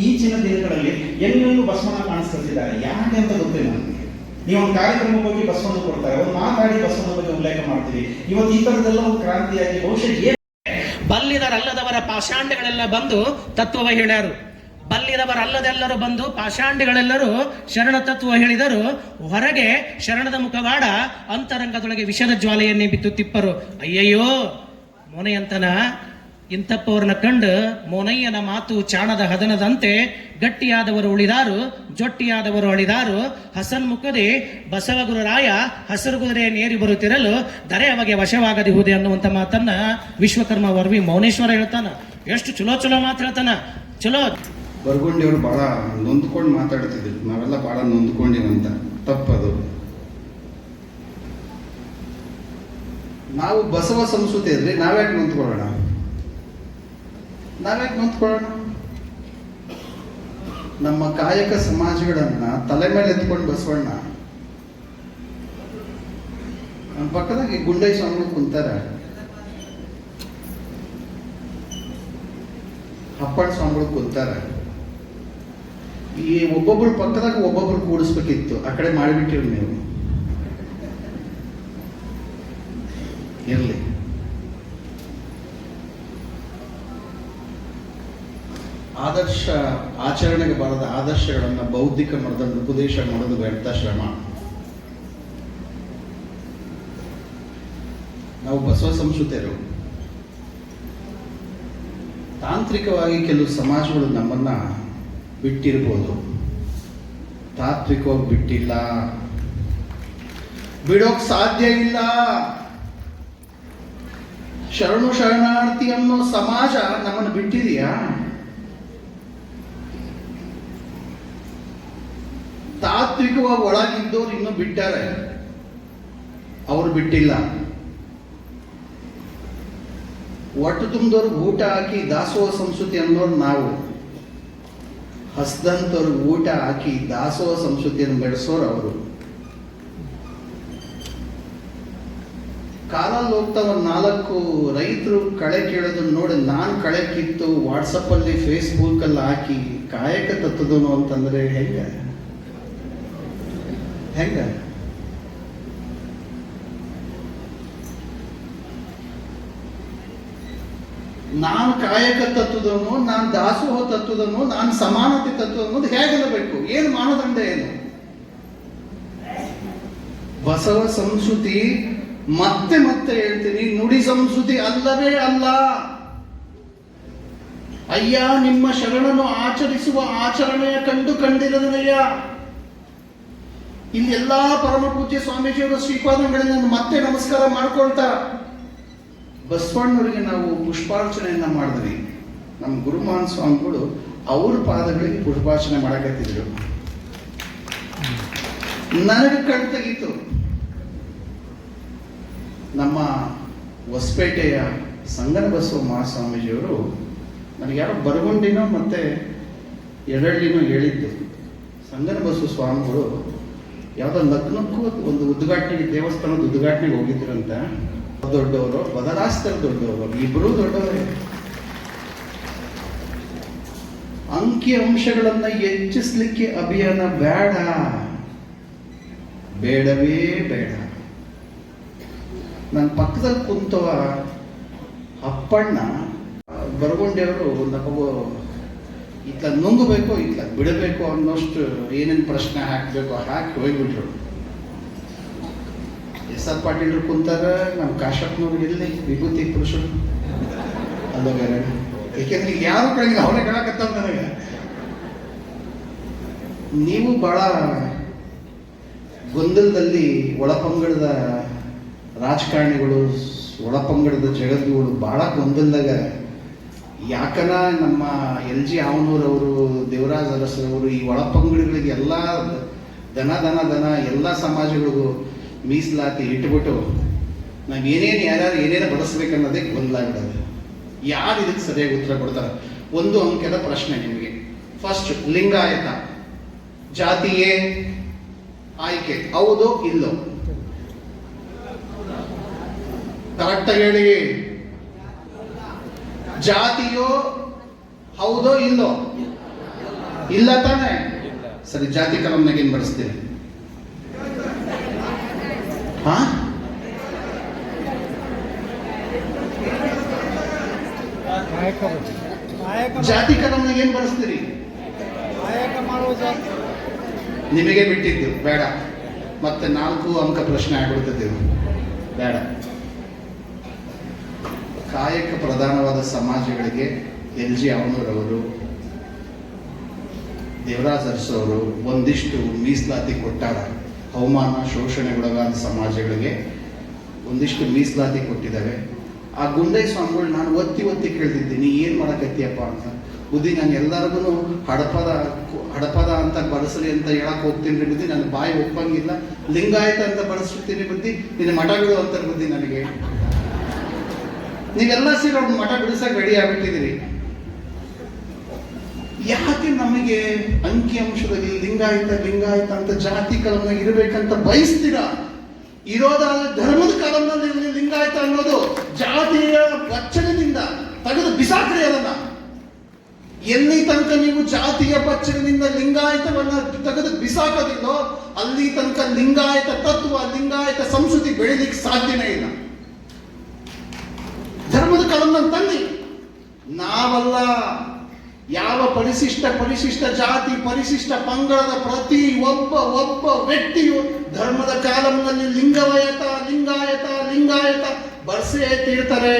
ಈಚಿನ ದಿನಗಳಲ್ಲಿ ಎಲ್ಲೆಲ್ಲೂ ಬಸವನ ಕಾಣಿಸ್ತಿದ್ದಾರೆ ಯಾಕೆ ಅಂತ ಗೊತ್ತಿಲ್ಲ. ನನಗೆ ನೀವು ಒಂದು ಕಾರ್ಯಕ್ರಮ ಹೋಗಿ ಬಸವಣ್ಣ ಕೊಡ್ತಾರೆ. ಒಂದು ಮಾತಾಡಿ ಬಸವನ ಬಗ್ಗೆ ಉಲ್ಲೇಖ ಮಾಡ್ತೀವಿ ಇವತ್ತು ಈ ಥರದ್ದೆಲ್ಲ ಒಂದು ಕ್ರಾಂತಿಯಾಗಿ ಬಹುಶಃ ಬಲ್ಲಿದರಲ್ಲದವರ ಪಾಷಾಂಡಗಳೆಲ್ಲ ಬಂದು ತತ್ವವ ಹೇಳ್ಯಾರು ಬಲ್ಲಿದವರಲ್ಲದೆಲ್ಲರೂ ಬಂದು ಪಾಷಾಂಡಿಗಳೆಲ್ಲರೂ ಶರಣ ತತ್ವ ಹೇಳಿದರು. ಹೊರಗೆ ಶರಣದ ಮುಖವಾಡ ಅಂತರಂಗದೊಳಗೆ ವಿಷದ ಜ್ವಾಲೆಯನ್ನೇ ಬಿತ್ತು ತಿಪ್ಪರು. ಅಯ್ಯಯ್ಯೋ, ಮೊನೆಯಂತನ ಇಂಥಪ್ಪವ್ರನ್ನ ಕಂಡು ಮೋನಯ್ಯನ ಮಾತು ಚಾಣದ ಹದನದಂತೆ ಗಟ್ಟಿಯಾದವರು ಉಳಿದಾರು, ಜೊಟ್ಟಿಯಾದವರು ಅಳಿದಾರು. ಹಸನ್ಮುಖದಿ ಬಸವಗುರುರಾಯ ಹಸಿರು ನೇರಿ ಬರುತ್ತಿರಲು ದರೆ ಅಮಗೆ ವಶವಾಗದಿಹುದೆ ಅನ್ನುವಂಥ ಮಾತನ್ನ ವಿಶ್ವಕರ್ಮ ವರ್ವಿ ಮೌನೇಶ್ವರ ಹೇಳ್ತಾನ. ಎಷ್ಟು ಚಲೋ ಚಲೋ ಮಾತು ಹೇಳ್ತಾನ. ಚಲೋ. ಬರ್ಗುಂಡಿಯವರು ಬಹಳ ನೊಂದ್ಕೊಂಡು ಮಾತಾಡ್ತಿದ್ರು. ನಾವೆಲ್ಲ ಬಹಳ ನೊಂದ್ಕೊಂಡಿವಂತ ತಪ್ಪದು. ನಾವು ಬಸವ ಸಂಸ್ಕೃತಿ ಇದ್ರಿ ನಾವ್ಯಾಕೆ ನೊಂದ್ಕೊಳ್ಳೋಣ? ನಾವ್ಯಾಕೆ ನಿಂತ್ಕೊಳ್ಳೋಣ. ನಮ್ಮ ಕಾಯಕ ಸಮಾಜಗಳನ್ನ ತಲೆ ಮೇಲೆ ಎತ್ಕೊಂಡು ಬಸವಣ್ಣ. ನಮ್ಮ ಪಕ್ಕದಾಗೆ ಗುಂಡೈ ಸ್ವಾಮಿಗಳು ಕುಂತಾರ. ಹಪ್ಪಳ ಸ್ವಾಮಿಗಳು ಕುಂತಾರ. ಈ ಒಬ್ಬೊಬ್ರು ಪಕ್ಕದಾಗ ಒಬ್ಬೊಬ್ರು ಕೂಡಿಸ್ಬೇಕಿತ್ತು. ಆ ಕಡೆ ಮಾಡಿಬಿಟ್ಟಿರಿ ನೀವು. ಇರಲಿ. ಆದರ್ಶ ಆಚರಣೆಗೆ ಬರದ ಆದರ್ಶಗಳನ್ನು ಬೌದ್ಧಿಕ ಮಟ್ಟದಲ್ಲಿ ಉಪದೇಶ ಮಾಡೋದು ವ್ಯರ್ಥ ಶ್ರಮ. ನಾವು ಬಸವ ಸಂಸ್ಕೃತಿಯರು. ತಾಂತ್ರಿಕವಾಗಿ ಕೆಲವು ಸಮಾಜಗಳು ನಮ್ಮನ್ನ ಬಿಟ್ಟಿರ್ಬೋದು. ತಾತ್ವಿಕವಾಗಿ ಬಿಟ್ಟಿಲ್ಲ. ಬಿಡೋಕ್ ಸಾಧ್ಯ ಇಲ್ಲ. ಶರಣು ಶರಣಾರ್ಥಿ ಅನ್ನೋ ಸಮಾಜ ನಮ್ಮನ್ನು ಬಿಟ್ಟಿದೆಯಾ? ತಾತ್ವಿಕವಾಗಿ ಒಳಗಿದ್ದವ್ರು ಇನ್ನೂ ಬಿಟ್ಟಾರೆ. ಅವರು ಬಿಟ್ಟಿಲ್ಲ. ಒಟ್ಟು ತುಂಬಿದವ್ರಿಗೆ ಊಟ ಹಾಕಿ ದಾಸೋಹ ಸಂಸ್ಕೃತಿ ಅನ್ನೋರು ನಾವು. ಹಸ್ದಂತವ್ರಿಗೆ ಊಟ ಹಾಕಿ ದಾಸೋಹ ಸಂಸ್ಕೃತಿಯನ್ನು ಬೆಳೆಸೋರು ಅವರು. ಕಾಲಲ್ಲಿ ಹೋಗ್ತಾ ಒಂದು ನಾಲ್ಕು ರೈತರು ಕಳೆ ಕೇಳೋದನ್ನ ನೋಡಿ ನಾನು ಕಳೆ ಕಿತ್ತು ವಾಟ್ಸಪ್ಪಲ್ಲಿ ಫೇಸ್ಬುಕ್ಕಲ್ಲಿ ಹಾಕಿ ಕಾಯಕ ತತ್ತದನು ಅಂತಂದ್ರೆ ಹೆಂಗ? ಹೆಂಗ ನಾನು ಕಾಯಕ ತತ್ವದನು ನಾನು ದಾಸೋಹ ತತ್ವದನ್ನು ನಾನು ಸಮಾನತೆ ತತ್ವ ಅನ್ನೋದು ಹೇಗಿರಬೇಕು? ಏನು ಮಾನದಂಡ ಏನು? ಬಸವ ಸಂಸ್ಕೃತಿ ಮತ್ತೆ ಮತ್ತೆ ಹೇಳ್ತೀನಿ, ನುಡಿ ಸಂಸ್ಕೃತಿ ಅಲ್ಲವೇ ಅಲ್ಲ. ಅಯ್ಯ, ನಿಮ್ಮ ಶರಣನು ಆಚರಿಸುವ ಆಚರಣೆಯ ಕಂಡು ಕಂಡಿರದನಯ್ಯ. ಇಲ್ಲಿ ಎಲ್ಲಾ ಪರಮ ಪೂಜ್ಯ ಸ್ವಾಮೀಜಿಯವರ ಶ್ರೀಪಾದಗಳನ್ನು ನಾನು ಮತ್ತೆ ನಮಸ್ಕಾರ ಮಾಡ್ಕೊಳ್ತಾ ಬಸವಣ್ಣವರಿಗೆ ನಾವು ಪುಷ್ಪಾರ್ಚನೆಯನ್ನ ಮಾಡಿದ್ವಿ. ನಮ್ಮ ಗುರುಮಾನ್ ಸ್ವಾಮಿಗಳು ಅವ್ರ ಪಾದಗಳಿಗೆ ಪುಷ್ಪಾರ್ಚನೆ ಮಾಡಕತ್ತಿದ್ರು. ನನಗೆ ಕಣ್ ತೆಗೀತು ನಮ್ಮ ಹೊಸಪೇಟೆಯ ಸಂಗನ ಬಸವ ಮಹಾಸ್ವಾಮೀಜಿಯವರು ನನಗೆ ಯಾರೋ ಬರಗುಂಡಿನೋ ಮತ್ತೆ ಎರಳ್ಳಿನೋ ಹೇಳಿದ್ದು. ಸಂಗನ ಬಸವ ಸ್ವಾಮಿಗಳು ಯಾವುದೋ ಲಗ್ನಕ್ಕೂ ಒಂದು ಉದ್ಘಾಟನೆಗೆ ದೇವಸ್ಥಾನದ ಉದ್ಘಾಟನೆಗೆ ಹೋಗಿದ್ರಂತ ದೊಡ್ಡವರು ಬದಲಾಸ್ತಾರೆ ದೊಡ್ಡವರು ಇಬ್ಬರೂ ದೊಡ್ಡವರೇ. ಅಂಕಿ ಅಂಶಗಳನ್ನ ಹೆಚ್ಚಿಸ್ಲಿಕ್ಕೆ ಅಭಿಯಾನ ಬೇಡ. ಬೇಡವೇ ಬೇಡ. ನನ್ನ ಪಕ್ಕದಲ್ಲಿ ಕುಂತವ ಅಪ್ಪಣ್ಣ ಬರಗೊಂಡೆಯವರು ನಮಗೂ ಇತ್ಲ ನುಂಗಬೇಕು ಇಲ್ಲ ಬಿಡಬೇಕು ಅನ್ನೋಷ್ಟು ಏನೇನು ಪ್ರಶ್ನೆ ಹಾಕಬೇಕು ಹಾಕಿ ಹೋಗ್ಬಿಟ್ರು. ಎಸ್ ಆರ್ ಪಾಟೀಲ್ರು ಕುಂತಾರ ನಮ್ಮ ಕಾಶಪ್ಪನವ್ರು ಇಲ್ಲಿ ವಿಭೂತಿ ಪುರುಷರು. ಅಲ್ಲ ಬೇರೆ ಏಕೆಂದ್ರೆ ಯಾರು ಕಡೆಗೆ ಅವರೇ ಕೇಳಕತ್ತ ನನಗೆ. ನೀವು ಬಹಳ ಗೊಂದಲದಲ್ಲಿ ಒಳಪಂಗಡದ ರಾಜಕಾರಣಿಗಳು, ಒಳಪಂಗಡದ ಜಗದ್ಗುಗಳು ಬಹಳ ಗೊಂದಲದಾಗ ಯಾಕನ ನಮ್ಮ ಎಲ್ ಜಿ ಆವನೂರವರು, ದೇವರಾಜ್ ಅರಸರವರು, ಈ ಒಳಪಂಗಡಿಗಳಿಗೆ ಎಲ್ಲ ದನ ದನ ದನ, ಎಲ್ಲ ಸಮಾಜಗಳಿಗೂ ಮೀಸಲಾತಿ ಇಟ್ಬಿಟ್ಟು ನಾವು ಏನೇನು ಯಾರ್ಯಾರು ಏನೇನು ಬಳಸ್ಬೇಕನ್ನೋದೇ ಗೊಂದಲ ಆಗ್ಬಿಡೋದು ಯಾರು ಇದಕ್ಕೆ ಸರಿಯಾಗಿ ಉತ್ತರ ಕೊಡ್ತಾರೆ? ಒಂದು ಅಂಕೆದ ಪ್ರಶ್ನೆ ನಿಮಗೆ. ಫಸ್ಟ್ ಲಿಂಗಾಯತ. ಜಾತಿಯೇ ಆಯ್ಕೆ. ಹೌದು ಇಲ್ಲೋ? ಕರೆಕ್ಟಾಗಿ ಹೇಳಿ. ಜಾತಿಯೋ ಹೌದೋ ಇಲ್ಲೋ? ಇಲ್ಲ ತಾನೆ. ಸರಿ, ಜಾತಿ ಕಲಂನಾಗ ಏನ್ ಬಳಸ್ತೀರಿ ಹಾ? ಜಾತಿ ಕಲಮ್ನಾಗ ಏನ್ ಬಳಸ್ತೀರಿ ನಿಮಗೆ ಬಿಟ್ಟಿದ್ದು, ಬೇಡ. ಮತ್ತೆ ನಾಲ್ಕು ಅಂಕ ಪ್ರಶ್ನೆ ಆಗ್ಬಿಡ್ತದೆ ಬೇಡ. ಕಾಯಕ ಪ್ರಧಾನವಾದ ಸಮಾಜಗಳಿಗೆ ಎಲ್ ಜಿ ಅವನೂರವರು, ದೇವರಾಜ್ ಅರಸವರು ಒಂದಿಷ್ಟು ಮೀಸಲಾತಿ ಕೊಟ್ಟಾರ ಅವಮಾನ, ಶೋಷಣೆಗೊಳಗಾದ ಸಮಾಜಗಳಿಗೆ ಒಂದಿಷ್ಟು ಮೀಸಲಾತಿ ಕೊಟ್ಟಿದ್ದಾವೆ. ಆ ಗುಂಡೈ ಸ್ವಾಮಿಗಳು ನಾನು ಒತ್ತಿ ಒತ್ತಿ ಕೇಳ್ತಿದ್ದೀನಿ ಏನು ಮಾಡಕತ್ತೀಯಪ್ಪ ಅಂತ? ಬುದ್ಧಿ ನಾನು ಎಲ್ಲರಿಗೂ ಹಡಪದ ಹಡಪದ ಅಂತ ಬಳಸ್ರಿ ಅಂತ ಹೇಳಕ್ ಹೋಗ್ತೀನಿ ಬುದ್ಧಿ, ನನ್ನ ಬಾಯಿ ಒಪ್ಪಂಗಿಲ್ಲ. ಲಿಂಗಾಯತ ಅಂತ ಬಳಸ್ತೀನಿ ಬುದ್ಧಿ, ನಿನ್ನ ಮಠಗಳು ಅಂತ ಬುದ್ಧಿ ನನಗೆ. ನೀವೆಲ್ಲ ಸೇರಿ ಅವ್ರನ್ನ ಮಠ ಬಿಡಿಸಕ್ ರೆಡಿ ಆಗ್ಬಿಟ್ಟಿದ್ದೀರಿ. ಯಾಕೆ ನಮಗೆ ಅಂಕಿ ಅಂಶದಲ್ಲಿ ಲಿಂಗಾಯತ ಲಿಂಗಾಯತ ಅಂತ ಜಾತಿ ಕಲಂನ ಇರಬೇಕಂತ ಬಯಸ್ತೀರಾ? ಇರೋದಾದ್ರೆ ಧರ್ಮದ ಕಾಲಂನಲ್ಲಿ ಲಿಂಗಾಯಿತ ಅನ್ನೋದು ಜಾತಿಯ ಬಚ್ಚನದಿಂದ ತೆಗೆದು ಬಿಸಾಕ್ರಿ ಅದನ್ನ. ಎಲ್ಲಿ ತನಕ ನೀವು ಜಾತಿಯ ಬಚ್ಚನದಿಂದ ಲಿಂಗಾಯತವನ್ನ ತೆಗೆದು ಬಿಸಾಕೋದಿಲ್ಲೋ, ಅಲ್ಲಿ ತನಕ ಲಿಂಗಾಯತ ತತ್ವ, ಲಿಂಗಾಯತ ಸಂಸ್ಕೃತಿ ಬೆಳೀಲಿಕ್ಕೆ ಸಾಧ್ಯನೇ ಇಲ್ಲ. ಧರ್ಮದ ತಂದಿ ನಾವಲ್ಲ ಯಾವ ಪರಿಶಿಷ್ಟ ಪರಿಶಿಷ್ಟ ಜಾತಿ ಪರಿಶಿಷ್ಟ ಪಂಗಡದ ಪ್ರತಿ ಒಬ್ಬ ಒಬ್ಬ ವ್ಯಕ್ತಿಯು ಧರ್ಮದ ಕಾಲಂನಲ್ಲಿ ಲಿಂಗವಯತ, ಲಿಂಗಾಯತ ಲಿಂಗಾಯತ ಬರ್ಸೇ ತೀರ್ತಾರೆ.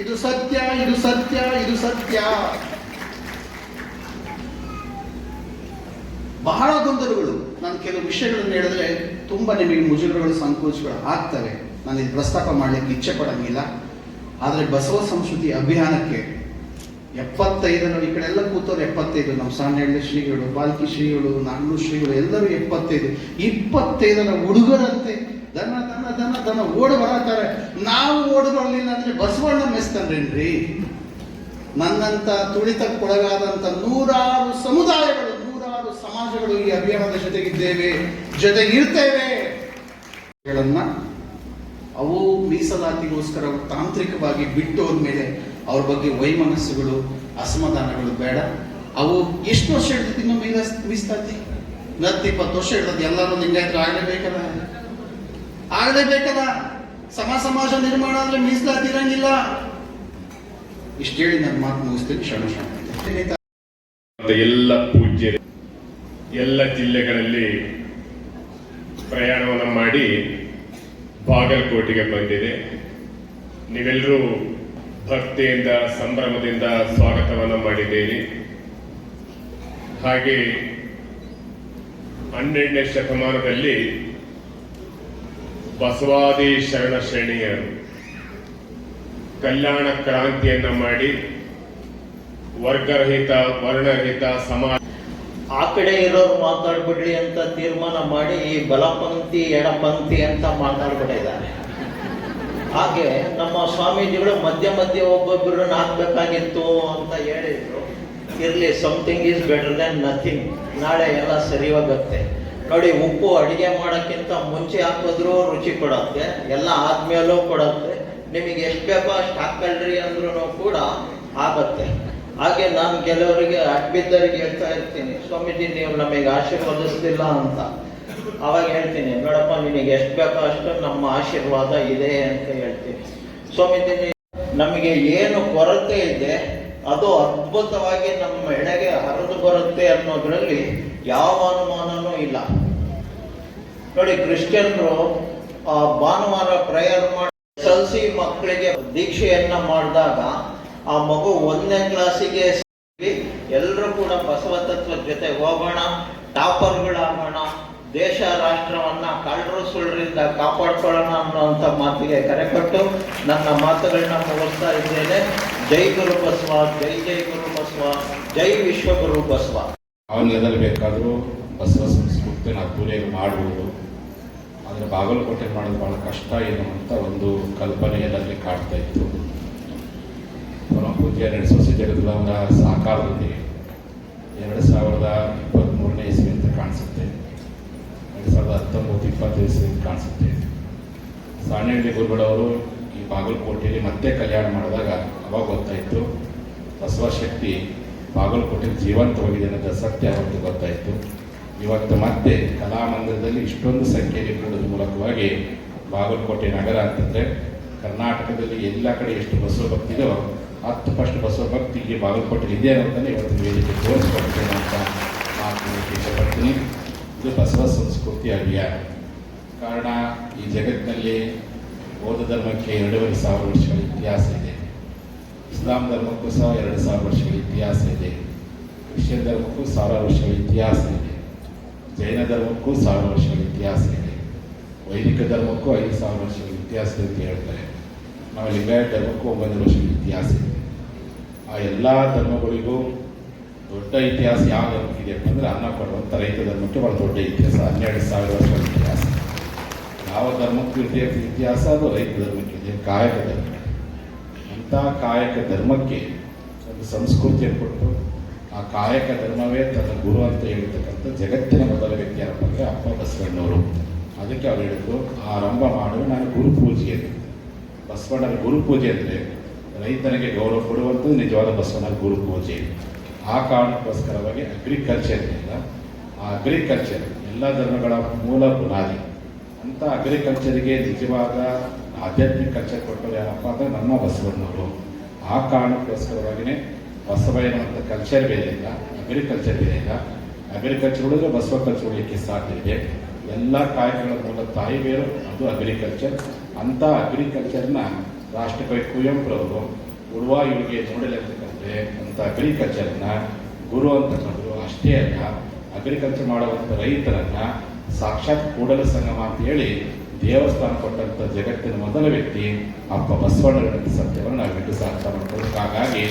ಇದು ಸತ್ಯ ಇದು ಸತ್ಯ ಇದು ಸತ್ಯ. ಬಹಳ ಗೊಂದಲಗಳು. ನಾನು ಕೆಲವು ವಿಷಯಗಳನ್ನು ಹೇಳಿದ್ರೆ ತುಂಬಾ ನಿಮಗೆ ಮುಜುಗರಗಳು, ಸಂಕೋಚಗಳು ಆಗ್ತವೆ. ನಾನು ಇದು ಪ್ರಸ್ತಾಪ ಮಾಡಲಿಕ್ಕೆ ಇಚ್ಛೆ ಪಡಂಗಿಲ್ಲ. ಆದರೆ ಬಸವ ಸಂಸ್ಕೃತಿ ಅಭಿಯಾನಕ್ಕೆ ಎಪ್ಪತ್ತೈದನ್ನು ಈ ಕಡೆ ಎಲ್ಲ ಕೂತವ್ರು ಎಪ್ಪತ್ತೈದು. ನಮ್ಮ ಸಾಣೆಹಳ್ಳಿ ಶ್ರೀಗಳು ಬಾಲ್ಕಿ ಶ್ರೀಗಳು ನಾಡು ಶ್ರೀಗಳು, ಎಲ್ಲರೂ ಎಪ್ಪತ್ತೈದು. ಇಪ್ಪತ್ತೈದರ ಹುಡುಗರಂತೆ ದನ ದನ ದನ ದನ ಓಡ್ ಬರತಾರೆ ನಾವು ಓಡ್ ಬರಲಿಲ್ಲ ಅಂದ್ರೆ ಬಸವಣ್ಣ ಮೆಸ್ತಾನ್ರೇನ್ರಿ ನನ್ನಂತ ತುಳಿತಕ್ಕೊಳಗಾದಂತ ನೂರಾರು ಸಮುದಾಯಗಳು, ನೂರಾರು ಸಮಾಜಗಳು ಈ ಅಭಿಯಾನದ ಜೊತೆಗಿದ್ದೇವೆ, ಜೊತೆಗಿರ್ತೇವೆ. ಗಳನ್ನ ಅವು ಮೀಸಲಾತಿಗೋಸ್ಕರ ತಾಂತ್ರಿಕವಾಗಿ ಬಿಟ್ಟು ಹೋದ್ಮೇಲೆ ಅವ್ರ ಬಗ್ಗೆ ವೈಮನಸ್ಸುಗಳು, ಅಸಮಾಧಾನಗಳು ಬೇಡ. ಅವು ಎಷ್ಟು ವರ್ಷ ಹಿಡಿದು ಇನ್ನೂ ಮೀಲ ಮೀಸಲಾತಿ? ಹತ್ತು, ಇಪ್ಪತ್ತು ವರ್ಷ ಹಿಡಿದು ಎಲ್ಲರೂ ಲಿಂಗಾಯತರು ಆಗಲೇಬೇಕಲ್ಲ. ಆಗಲೇಬೇಕಲ್ಲ. ಸಮ ಸಮಾಜ ನಿರ್ಮಾಣ ಅಂದ್ರೆ ಮೀಸಲಾತಿ ಇರಂಗಿಲ್ಲ. ಇಷ್ಟು ಹೇಳಿ ನನ್ನ ಮಾತು ಮುಗಿಸ್ತೀನಿ. ಕ್ಷಣ ಶರಣ ಎಲ್ಲ ಪೂಜ್ಯರು, ಎಲ್ಲ ಜಿಲ್ಲೆಗಳಲ್ಲಿ ಪ್ರಯಾಣವನ್ನು ಮಾಡಿ ಬಾಗಲಕೋಟೆಗೆ ಬಂದಿದೆ. ನೀವೆಲ್ಲರೂ ಭಕ್ತಿಯಿಂದ, ಸಂಭ್ರಮದಿಂದ ಸ್ವಾಗತವನ್ನು ಮಾಡಿದ್ದೀರಿ. ಹಾಗೆ ಹನ್ನೆರಡನೇ ಶತಮಾನದಲ್ಲಿ ಬಸವಾದಿ ಶರಣ ಶ್ರೇಣಿಯ ಕಲ್ಯಾಣ ಕ್ರಾಂತಿಯನ್ನ ಮಾಡಿ ವರ್ಗರಹಿತ, ವರ್ಣರಹಿತ, ಸಮಾಜ ಆ ಕಡೆ ಇರೋರು ಮಾತಾಡ್ಬಿಡ್ಲಿ ಅಂತ ತೀರ್ಮಾನ ಮಾಡಿ ಈ ಬಲಪಂಕ್ತಿ, ಎಡಪಂಕ್ತಿ ಅಂತ ಮಾತಾಡ್ಬಿಟ್ಟಿದ್ದಾರೆ. ಹಾಗೆ ನಮ್ಮ ಸ್ವಾಮೀಜಿಗಳು ಮಧ್ಯ ಮಧ್ಯ ಒಬ್ಬೊಬ್ಬರನ್ನ ಹಾಕ್ಬೇಕಾಗಿತ್ತು ಅಂತ ಹೇಳಿದ್ರು. ಇರ್ಲಿ something is better than nothing ನಾಳೆ ಎಲ್ಲ ಸರಿ ಹೋಗುತ್ತೆ ನೋಡಿ, ಉಪ್ಪು ಅಡಿಗೆ ಮಾಡೋಕ್ಕಿಂತ ಮುಂಚೆ ಹಾಕಿದ್ರು ರುಚಿ ಕೊಡತ್ತೆ. ಎಲ್ಲ ಆದ್ಮೇಲೂ ಕೊಡತ್ತೆ. ನಿಮಗೆ ಎಷ್ಟು ಬೇಕೋ ಅಷ್ಟು ಹಾಕಲ್ರಿ ಅಂದ್ರೂ ಕೂಡ ಆಗತ್ತೆ. ಹಾಗೆ ನಾನು ಕೆಲವರಿಗೆ ಅಡ್ಬಿದ್ದರಿಗೆ ಹೇಳ್ತಾ ಇರ್ತೀನಿ, ಸ್ವಾಮೀಜಿ ನೀವು ನಮಗೆ ಆಶೀರ್ವದಿಸ್ತಿಲ್ಲ ಅಂತ. ಅವಾಗ ಹೇಳ್ತೀನಿ, ನೋಡಪ್ಪ, ನಿನಗೆ ಎಷ್ಟು ಬೇಕೋ ಅಷ್ಟು ನಮ್ಮ ಆಶೀರ್ವಾದ ಇದೆ ಅಂತ ಹೇಳ್ತೀನಿ. ಸ್ವಾಮೀಜಿ, ನಮಗೆ ಏನು ಕೊರತೆ ಇದೆ, ಅದು ಅದ್ಭುತವಾಗಿ ನಮ್ಮ ಎಡೆಗೆ ಹರಿದು ಬರುತ್ತೆ ಅನ್ನೋದ್ರಲ್ಲಿ ಯಾವ ಅನುಮಾನನೂ ಇಲ್ಲ. ನೋಡಿ, ಕ್ರಿಶ್ಚಿಯನ್ರು ಆ ಭಾನುವಾರ ಪ್ರೇಯರ್ ಮಾಡಿ, ಸಲ್ಸಿ ಮಕ್ಕಳಿಗೆ ದೀಕ್ಷೆಯನ್ನ ಮಾಡಿದಾಗ ಆ ಮಗು ಒಂದನೇ ಕ್ಲಾಸಿಗೆ ಎಲ್ಲರೂ ಕೂಡ ಬಸವ ತತ್ವದ ಜೊತೆ ಹೋಗೋಣ, ಟಾಪರ್ಗಳಾಗೋಣ, ದೇಶ ರಾಷ್ಟ್ರವನ್ನ ಕಳ್ಳರು ಸುಳ್ಳರಿಂದ ಕಾಪಾಡ್ಕೊಳ್ಳೋಣ ಅನ್ನುವಂಥ ಮಾತಿಗೆ ಕರೆ ಕೊಟ್ಟು ನನ್ನ ಮಾತುಗಳನ್ನ ಮುಗಿಸ್ತಾ ಇದ್ದೇನೆ. ಜೈ ಗುರು ಬಸವ, ಜೈ ಜೈ ಗುರು ಬಸವ, ಜೈ ವಿಶ್ವಗುರು ಬಸವ. ಅವನು ನೆಲದಲ್ಲಿ ಬೇಕಾದರೂ ಬಸವ ಸಂಸ್ಕೃತಿನ ಅದ್ದೂರಿಯಾಗಿ ಮಾಡುವುದು, ಆದರೆ ಬಾಗಲಕೋಟೆ ಮಾಡೋದು ಭಾಳ ಕಷ್ಟ ಏನು ಅಂತ ಒಂದು ಕಲ್ಪನೆ ಎಲ್ಲರಲ್ಲಿ ಕಾಡ್ತಾ ಇತ್ತು. ಪರಮ ನಡೆಸುವ ನಡೆಸೋಸಿ ಸಾಕಾರದಲ್ಲಿ ಎರಡು ಸಾವಿರದ ಇಪ್ಪತ್ತ್ಮೂರನೇ ಇಸ್ವಿ ಅಂತ ಕಾಣಿಸುತ್ತೆ. ಎರಡು ಸಾವಿರದ ಹತ್ತೊಂಬತ್ತು ಇಪ್ಪತ್ತು ಇಸ್ವಿ ಅಂತ ಕಾಣಿಸುತ್ತೆ. ಸಾಣೆಹಳ್ಳಿ ಗುರುಗಳವರು ಈ ಬಾಗಲಕೋಟೆಯಲ್ಲಿ ಮತ್ತೆ ಕಲ್ಯಾಣ ಮಾಡಿದಾಗ ಅವಾಗ ಗೊತ್ತಾಯಿತು, ಬಸವ ಶಕ್ತಿ ಬಾಗಲಕೋಟೆ ಜೀವಂತವಾಗಿದೆ ಅನ್ನೋದು ಸತ್ಯ ಅವತ್ತು ಗೊತ್ತಾಯಿತು. ಇವತ್ತು ಮತ್ತೆ ಕಲಾಮಂದಿರದಲ್ಲಿ ಇಷ್ಟೊಂದು ಸಂಖ್ಯೆಯಲ್ಲಿ ಕೂಡೋದ್ರ ಮೂಲಕವಾಗಿ ಬಾಗಲಕೋಟೆ ನಗರ ಅಂತಂದರೆ ಕರ್ನಾಟಕದಲ್ಲಿ ಎಲ್ಲ ಕಡೆ ಎಷ್ಟು ಬಸವ ಭಕ್ತಿ ಇದೋ ಹತ್ತು ಫಸ್ಟ್ ಬಸವ ಭಕ್ತಿಗೆ ಬಾಗಲಕೋಟೆಲಿ ಇದೆ ಅಂತಲೇ ಇವತ್ತಿನ ವೇದಿಕೆ ತೋರಿಸ್ಕೊಡ್ತೇನೆ ಅಂತ ಮಾತು ಇಷ್ಟಪಡ್ತೀನಿ ಇದು ಬಸವ ಸಂಸ್ಕೃತಿ ಅಭಿಯಾನ ಕಾರಣ, ಈ ಜಗತ್ತಿನಲ್ಲಿ ಬೌದ್ಧ ಧರ್ಮಕ್ಕೆ ಎರಡೂವರೆ ಸಾವಿರ ವರ್ಷಗಳ ಇತಿಹಾಸ ಇದೆ. ಇಸ್ಲಾಂ ಧರ್ಮಕ್ಕೂ ಸಹ ಎರಡು ಸಾವಿರ ವರ್ಷಗಳ ಇತಿಹಾಸ ಇದೆ. ಕ್ರಿಶ್ಚಿಯನ್ ಧರ್ಮಕ್ಕೂ ಸಾವಿರ ವರ್ಷಗಳ ಇತಿಹಾಸ ಇದೆ. ಜೈನ ಧರ್ಮಕ್ಕೂ ಸಾವಿರ ವರ್ಷಗಳ ಇತಿಹಾಸ ಇದೆ. ವೈದಿಕ ಧರ್ಮಕ್ಕೂ ಐದು ಸಾವಿರ ವರ್ಷಗಳ ಇತಿಹಾಸ ಇದೆ ಅಂತ ಹೇಳ್ತಾರೆ. ನಾವು ಲಿಂಗಾಯತ ಧರ್ಮಕ್ಕೂ ವರ್ಷಗಳ ಇತಿಹಾಸ ಇದೆ. ಆ ಎಲ್ಲ ಧರ್ಮಗಳಿಗೂ ದೊಡ್ಡ ಇತಿಹಾಸ ಯಾವ ಧರ್ಮಕ್ಕಿದೆ ಅಂತಂದ್ರೆ ಅನ್ನ ಕೊಡುವಂಥ ರೈತ ಧರ್ಮಕ್ಕೆ ಬಹಳ ದೊಡ್ಡ ಇತಿಹಾಸ. ಹನ್ನೆರಡು ಸಾವಿರ ವರ್ಷಗಳ ಇತಿಹಾಸ. ಯಾವ ಧರ್ಮಕ್ಕೂ ಇತಿಹಾಸ ಇತಿಹಾಸ, ಅದು ರೈತ ಧರ್ಮಕ್ಕಿದೆ ಕಾಯಕ ಧರ್ಮ ಅಂಥ ಕಾಯಕ ಧರ್ಮಕ್ಕೆ ಒಂದು ಸಂಸ್ಕೃತಿಯನ್ನು ಕೊಟ್ಟು ಆ ಕಾಯಕ ಧರ್ಮವೇ ತನ್ನ ಗುರು ಅಂತ ಹೇಳಿರ್ತಕ್ಕಂಥ ಜಗತ್ತಿನ ಮೊದಲ ವ್ಯಕ್ತಿ ಯಾರಪ್ಪ ಅಂದರೆ ಅಪ್ಪ ಬಸವಣ್ಣವರು. ಅದಕ್ಕೆ ಅವ್ರು ಹೇಳಿದ್ರು ಆರಂಭ ಮಾಡುವ ನಾನು ಗುರು ಪೂಜೆ ಅಂತ ಬಸವಣ್ಣನ ಗುರು ಪೂಜೆ ಅಂದರೆ ರೈತನಿಗೆ ಗೌರವ ಕೊಡುವಂಥದ್ದು ನಿಜವಾದ ಬಸವಣ್ಣನ ಗುರು ಪೂಜೆ. ಆ ಕಾರಣಕ್ಕೋಸ್ಕರವಾಗಿ ಅಗ್ರಿಕಲ್ಚರ್ ಇಲ್ಲ ಆ ಅಗ್ರಿಕಲ್ಚರ್ ಎಲ್ಲ ಧರ್ಮಗಳ ಮೂಲ ಬುನಾದಿ. ಅಂತ ಅಗ್ರಿಕಲ್ಚರಿಗೆ ನಿಜವಾದ ಆಧ್ಯಾತ್ಮಿಕ ಕಲ್ಚರ್ ಕೊಟ್ಟರು ಯಾರಪ್ಪ ಅಂದರೆ ನಮ್ಮ ಬಸವಣ್ಣವರು. ಆ ಕಾರಣಕ್ಕೋಸ್ಕರವಾಗಿಯೇ ಬಸವ ಎನ್ನುವಂಥ ಕಲ್ಚರ್ ಬೇರೆ ಇಲ್ಲ ಅಗ್ರಿಕಲ್ಚರ್ ಬೇರೆ ಇಲ್ಲ ಅಗ್ರಿಕಲ್ಚರ್ ಉಳಿದ್ರೆ ಬಸವ ಕಲ್ಚರ್ ಉಳಿಯಕ್ಕೆ ಸಾಧ್ಯ ಇದೆ. ಎಲ್ಲ ಕಾಯಕಗಳ ಮೂಲ ತಾಯಿ ಬೇರು, ಅದು ಅಗ್ರಿಕಲ್ಚರ್ ಅಂಥ ಅಗ್ರಿಕಲ್ಚರ್ನ ರಾಷ್ಟ್ರಕವಿ ಕುವೆಂಪುರವರು ಉಳುವ ಇವರಿಗೆ ನೋಡಲಿರ್ತಕ್ಕಂತೆ ಅಂತ ಅಗ್ರಿಕಲ್ಚರ್ನ ಗುರು ಅಂತ ಕಂಡ್ರು. ಅಷ್ಟೇ ಅಲ್ಲ ಅಗ್ರಿಕಲ್ಚರ್ ಮಾಡುವಂಥ ರೈತರನ್ನ ಸಾಕ್ಷಾತ್ ಕೂಡಲ ಸಂಗಮ ಅಂತ ಹೇಳಿ ದೇವಸ್ಥಾನ ಕೊಟ್ಟಂತ ಜಗತ್ತಿನ ಮೊದಲ ವ್ಯಕ್ತಿ ಅಪ್ಪ ಬಸವಣ್ಣನಂಥ ಸತ್ಯವನ್ನು ನಾವು ಬಿಟ್ಟು ಸಾಧ್ಯ ಮಾಡ್ಕೊಳ್ಳೋದು ಹಾಗಾಗಿ